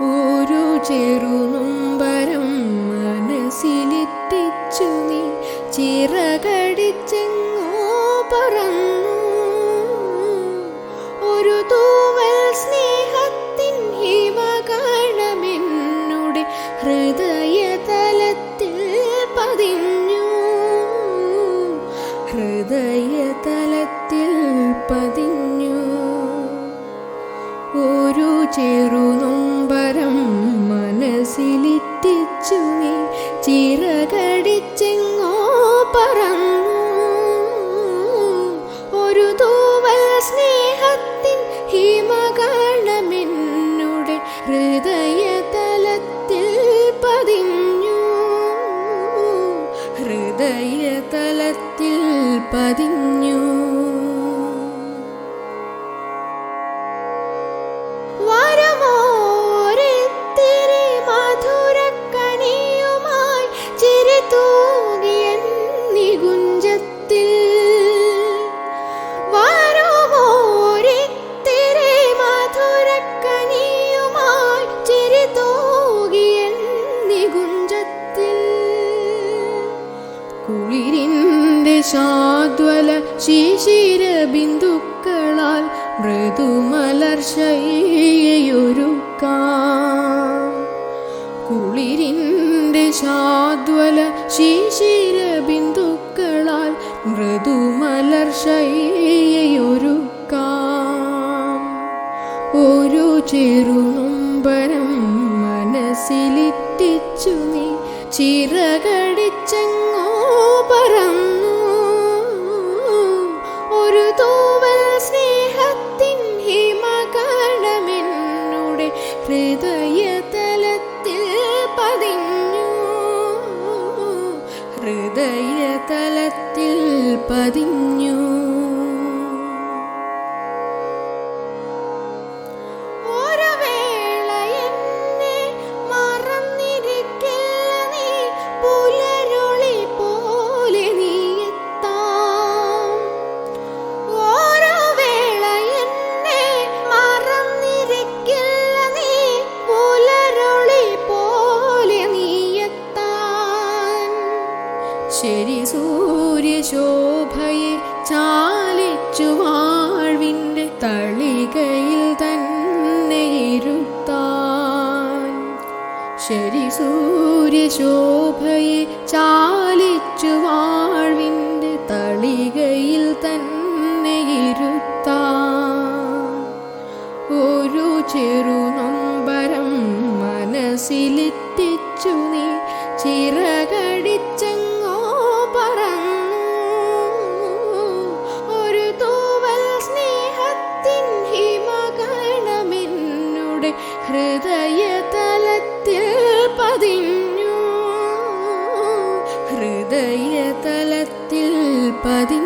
ഒരു ചെറുനുംബരം മനസ്സിലെത്തിച്ചു നീ. ചിറകടിച്ചെങ്ങോ പറന്നു. ഒരു തൂവൽ സ്നേഹത്തിൻ ഹിമകണമെന്നുടെ ഹൃദയതലത്തിൽ പതിഞ്ഞു. ഹൃദയതലത്തിൽ പതിഞ്ഞു. ഒരു ചെറുനൊമ്പരം മനസ്സിലിറ്റിച്ചു നീ. ചിറകടിച്ചെങ്ങോ പറന്നു. ഒരു തൂവൽ സ്നേഹത്തിൻ ഹിമകണമെന്നുടെ ഹൃദയതലത്തിൽ പതിഞ്ഞു. ഹൃദയതലത്തിൽ പതിഞ്ഞു. ശാദ്വല ശിശിര ബിന്ദുക്കളാൽ മൃദുമലർശയൊരുക്കാം കുളിരിന്റെ ശാദ്വല ശിശിര ബിന്ദുക്കളാൽ മൃദുമലർശയൊരുക്കാം ഒരു ചെറുനുംബരം മനസ്സിലിട്ടിച്ചു നീ ചിറകടിച്ചെങ്ങോ പറന്നു ഒരു തൂവൽ സ്നേഹത്തിൻ ഹിമകണമെന്നുടെ ഹൃദയതലത്തിൽ പതിഞ്ഞു. ഹൃദയതലത്തിൽ പതിഞ്ഞു. ശരി സൂര്യശോഭയെ ചാലിച്ചു വാഴ്വിന്റെ തളികയിൽ തന്നെ ഇരുത്ത. ഒരു ചെറുനൊമ്പരം മനസ്സിലെത്തിച്ചു നീ ചിറകടിച്ചങ്ങോ പറന്നു. ഒരു തൂവൽ സ്നേഹത്തിൻ ഹിമകണമെന്നുടെ ഹൃദയതലത്തിൽ പതിഞ്ഞു ഹൃദയതലത്തിൽ പതിഞ്ഞു